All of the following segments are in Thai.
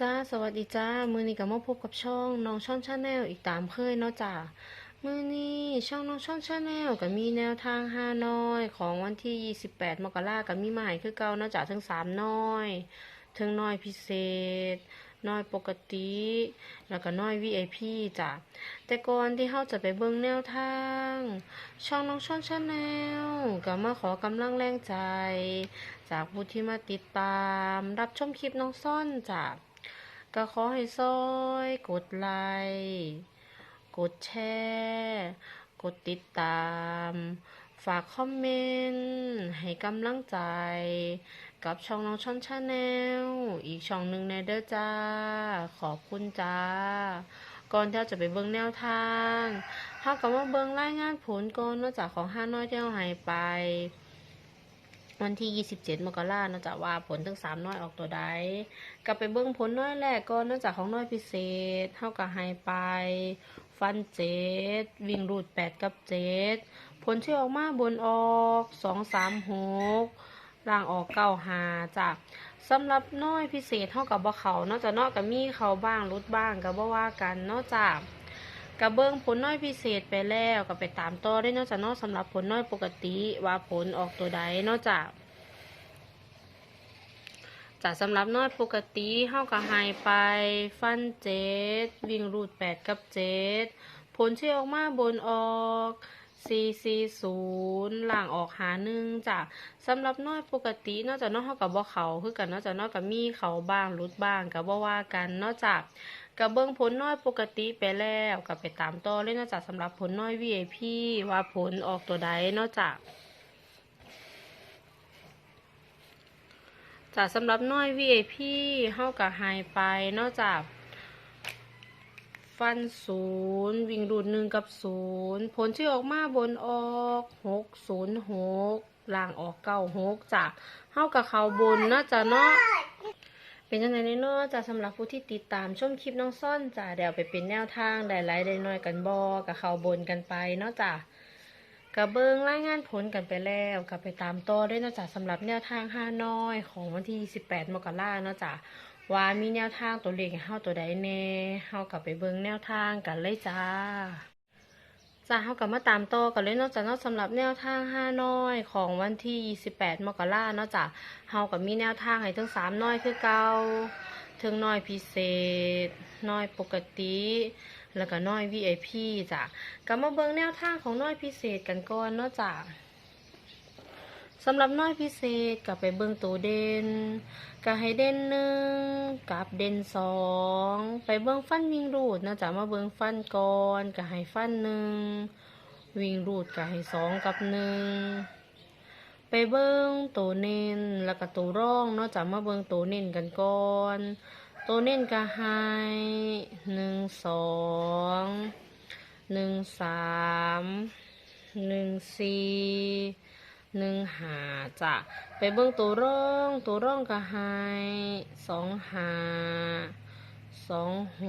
จ้าสวัสดีจ้า มือนี้ก็มาพบกับช่องน้องช่อนชาแนลอีกตามเคยเนาะจ้ามือนี้ช่องน้องช่อนชาแนลก็มีแนวทางห้านอยของวันที่ 28 มกราก็มีมาใหม่คือเก่าเนาะจ้าทั้งสามน้อยทั้งน้อยพิเศษน้อยปกติ แล้วก็น้อย VIP จ้ะ แต่ก่อนที่เราจะไปเบิ่งแนวทาง ช่องน้องช่อนชาแนลก็มาขอกำลังแรงใจ จากผู้ที่มาติดตาม รับชมคลิปน้องซ่อนจ้ะก็ ขอให้ซอยกดไลค์กดแชร์กดติดตาม ฝากคอมเมนต์ให้กำลังใจ กับช่องน้องช่อนชาแนลอีกช่องหนึ่งในเด้อจ้า ขอบคุณจ้า ก่อนที่เราจะไปเบิ่งแนวทางเฮากับมาเบิ่งรายงานผลก่อนนอกจากของห้าน้อยที่เราใหายไป วันที่ 27 มกราเนอกจากว่าผลทั้ง3น้อยออกตัวใดกลับไปเบิ่งผลน้อยแรกก่อนเนื่องจากของน้อยพิเศษเท่ากับให้ไป ฟันเจ็ดวิ่งรูด8กับ7ผลที่ออกมาบนออก2 3 6ล่างออก9 5จ้ะสำหรับน้อยพิเศษเท่ากับบ่เขานอกจากนอกกับมีเขาบ้างรุดบ้างกับบ่ว่ากันนอกจาก กับเบิ้องผลน้อยพิเศษไปแล้วก็ไปตามต่อได้นอกจากนอกสำหรับผลน้อยปกติว่าผลออกตัวใดนอกจากจากสำหรับน้อยปกติเฮาก็ให้ไปฟันเจ็ดวิ่งรูดแปดกับเจ็ดผลที่ออกมาบนออก440ล่างออกหาหนึ่งจ้ะสำหรับน้อยปกตินอกจากนอยเฮากับบ่เขาคือกันนอกจากนอยกับมีเขาบ้างรุดบ้างกับบ่ว่ากันนอกจาก กับเบิ้งผลน้อยปกติไปแล้วกับไปตามต่อเลยนอกจากสำหรับผลน้อย VIP ว่าผลออกตัวใดนอกจากจากสำหรับน้อย VIP เฮากับไฮไปนอกจากฟันศูนย์วิ่งรูดหนึ่งกับศูนย์ผลที่ออกมาบนออกหกศูนย์หกล่างออกเก้าหกจ้ะเฮากับเขาบนเนาจะเนาะ เป็นยังไงเนาะจ้ะสำหรับผู้ที่ติดตามชมคลิปน้องซ่อนจ้ะเดี๋ยวไปเป็นแนวทางได้หลายได้น้อยกันบอกัเขาบนกันไปเนาะจ้ะกับเบิงรายงานผลกันไปแล้วกับไปตามต่อด้วยเนาะจ้ะสำหรับแนวทางห้าน้อยของวันที่ 18 มกราเนาะจ้ะว่ามีแนวทางตัวเลขให้เฮาตัวใดแน่เฮากับไปเบิงแนวทางกันเลยจ้า จ้าเฮากับมาตามต่อกันเลยเนาะจ้ะเนาะสำหรับแนวทางห้าน้อยของวันที่ 28 มกราเนาะจ้ะเฮากับมีแนวทางให้ทั้งสามน้อยคือเก่าถึงน้อยพิเศษ น้อยปกติ แล้วก็น้อย VIP จ้ะกลับมาเบิ่งแนวทางของน้อยพิเศษกันก่อนเนาะจ้ะ สำหรับน้อยพิเศษกลับไปเบิ่งตัวเด่นก็ให้เด่นหนึ่งกับเด่นสองไปเบิ่งฟันวิ่งรูดนะจ้ะมาเบิ่งฟันก่อนก็ให้ฟันหนึ่งวิ่งรูดก็ให้สองกับหนึ่งไปเบิ่งตัวเน้นแล้วก็ตัวร่องเนาะจ้ะมาเบิ่งตัวเน้นกันก่อนตัวเน้นก็ให้หนึ่งสองหนึ่งสามหนึ่งสี่ หนึ่งหาจ้ะไปเบิ่งตัวร่องตัวร่องก็ให้สองหาสองห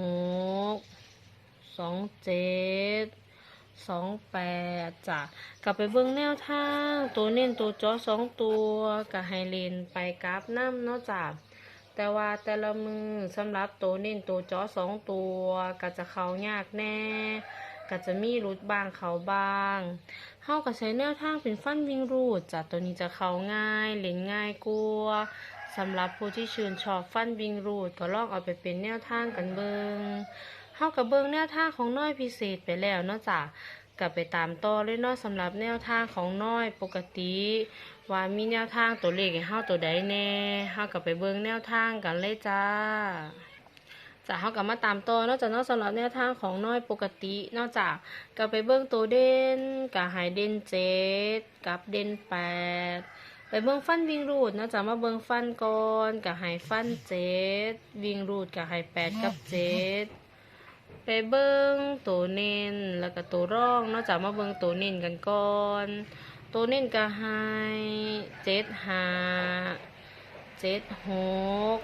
กสองเจ็ดสองแปดจ้ะกลับไปเบิ่งแนวทางตัวเน้นตัวจอสองตัวก็ให้เลนไปกราฟน้ำเนาะจ้ะแต่ว่าแต่ละมือสำหรับตัวเน้นตัวจอสองตัวก็จะเขายากแน่ ก็จะมีรูดบางเขาบางเฮาก็ใช้แนวทางเป็นฟันวิ่งรูดจ้ะตัวนี้จะเขาง่าย เล่นง่ายกลัวสำหรับผู้ที่ชื่นชอบฟันวิ่งรูดก็ลองเอาไปเป็นแนวทางกันเบิงเฮากับเบิงแนวทางของน้อยพิเศษไปแล้วเนาะจ้ะก็ไปตามต่อเลยเนาะสำหรับแนวทางของน้อยปกติ ว่ามีแนวทางตัวเลขให้เฮาตัวใดแน่เฮาก็ไปเบิ่งแนวทางกันเลยจ้า จะเฮาก็มาตามต่อนอกจากนอกสำหรับแนวทางของน้อยปกติ นอกจากก็ไปเบิ่งตัวเด่นก็ให้เด่นเจ็ดกับเด่นแปดไปเบิ่งฟันวิ่งรูดนอกจากมาเบิ่งฟันก่อนก็ให้ฟันเจ็ดวิ่งรูดก็ให้แปดกับเจ็ดไปเบิ้งตัวเน้นแล้วก็ตัวร่องนอกจากมาเบิ้งตัวเน้นกันก่อน ตัวเน้นก็ให้เจ็ดห้าเจ็ดหก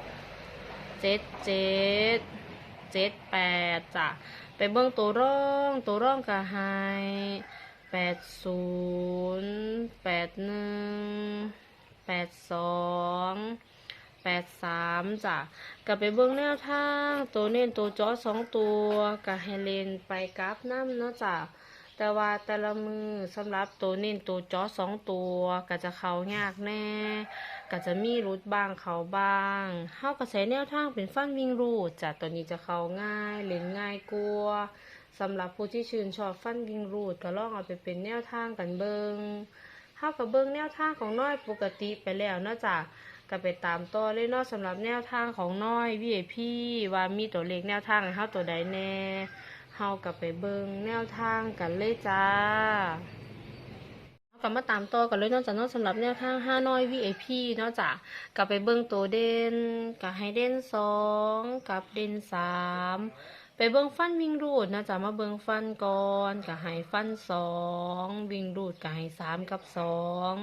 เจ็ดเจ็ดเจ็ดแปดจ้ะไปเบิ้องตัวร่องตัวร่องก็ให้แปดศูนย์แปดหนึ่งแปดสองแปดสามจ้ะก็ไปเบิ่งแนวทาง ตัวเน้นตัวจาะสองตัวก็ให้เลนไปกราฟน้ำเนาะจ้ะ แต่ว่าแต่ละมือสำหรับตัวเน้นตัวจาะสองตัวก็จะเข้ายากแน่ก็จะมีรูดบ้างเขาบ้างเฮาก็ใช้แนวทางเป็นฟันวิ่งรูดจ้ะตัวนี้จะเข้าง่ายเล่นง่ายกลัวสำหรับผู้ที่ชื่นชอบฟันวิ่งรูดก็ลองเอาไปเป็นแนวทางกันเบิงเฮากับเบิงแนวทางของน้อยปกติไปแล้วเนาะจ้ะก็ไปตามต่อเลยเนาะสำหรับแนวทางของน้อย VIP ว่ามีตัวเลขแนวทางให้เฮาตัวใดแน่ เฮากับไปเบิงแนวทางกันเลยจ้ากลับมาตามต่อกันเลยนอกจากนอกสำหรับแนวทางห้าน้อย VIP เนอกจากกลับไปเบิ้งตัวเด่นกับให้เด่นสองกับเด่นสามไปเบิ้งฟันวิ่งรูดนะจ๊ะมาเบิ้งฟันก่อนกับให้ฟันสองวิ่งรูดกับให้สามกับสอง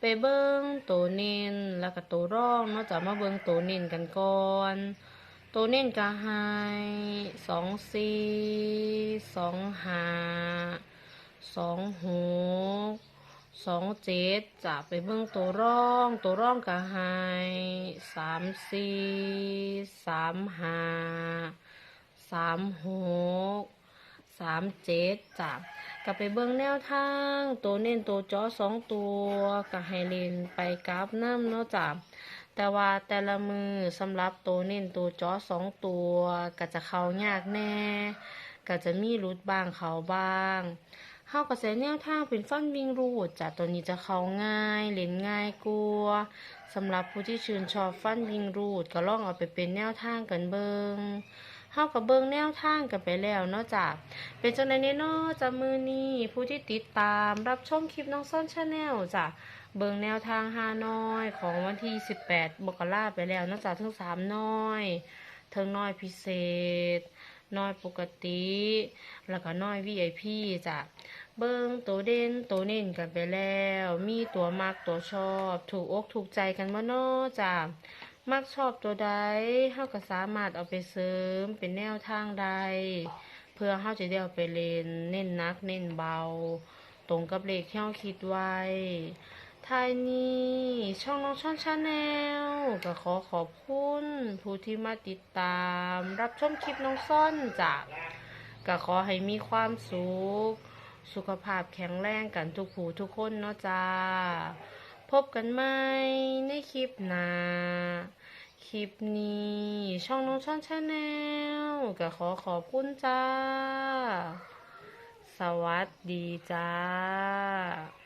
ไปเบิ้งตัวเน้นแล้วก็ตัวร่องเนอกจากมาเบิ้งตัวเน้นกันก่อน ตัวเน้นกับให้สองสี่สองห้าสองหกสองเจ็ดจะไปเบิ่งตัวร่อง ตัวร่องก็ให้สามสี่สามห้าสามหกสามเจ็ดจ้ะก็ไปเบิ่งแนวทาง ตัวเน้นตัวจอสองตัวก็ให้เลนไปกราฟน้ำเนาะจ้ะ แต่ว่าแต่ละมือสำหรับตัวเน้นตัวจอสองตัวก็จะเข้ายากแน่ก็จะมีรุดบ้างเขาบ้างเข้ากระแสแนวทางเป็นฟันวิ่งรูดจ้ะตัวนี้จะเข้าง่ายเล่นง่ายกลัวสำหรับผู้ที่ชื่นชอบฟันวิ่งรูดก็ลองเอาไปเป็นแนวทางกันเบิง เฮากับเบิงแนวทางกันไปแล้วเนาะจ้ะเป็นจังได๋เนาะจ้ะมือนี้ผู้ที่ติดตามรับชมคลิปน้องซ่อนชาแนลจ้ะเบิงแนวทางฮานอยของวันที่ 18มกราไปแล้วเนาะจ้ะทั้งสามน้อยเทั้งน้อยพิเศษ น้อยปกติ แล้วก็น้อย VIP จ้ะ เบิงตัวเด่นตัวเน่นกันไปแล้ว มีตัวมักตัวชอบ ถูกอกถูกใจกันบ่เนาะจ้ะ มักชอบตัวใดเฮาก็สามารถเอาไปเสริมเป็นแนวทางใด เพื่อเฮาจะได้เอาไปเล่นเน้นหนักเน้นเบา ตรงกับเลขที่เฮาคิดไว้ท้ายนี้ช่องน้องช่อนชาแนลก็ขอขอบคุณผู้ที่มาติดตาม รับชมคลิปน้องซ่อนจ้ะก็ขอให้มีความสุข สุขภาพแข็งแรงกันทุกผู้ทุกคนเนาะจ้า พบกันใหม่ในคลิปหน้าคลิปนี้ช่องน้องช่องชาแนลก็ขอขอบคุณจ้า สวัสดีจ้า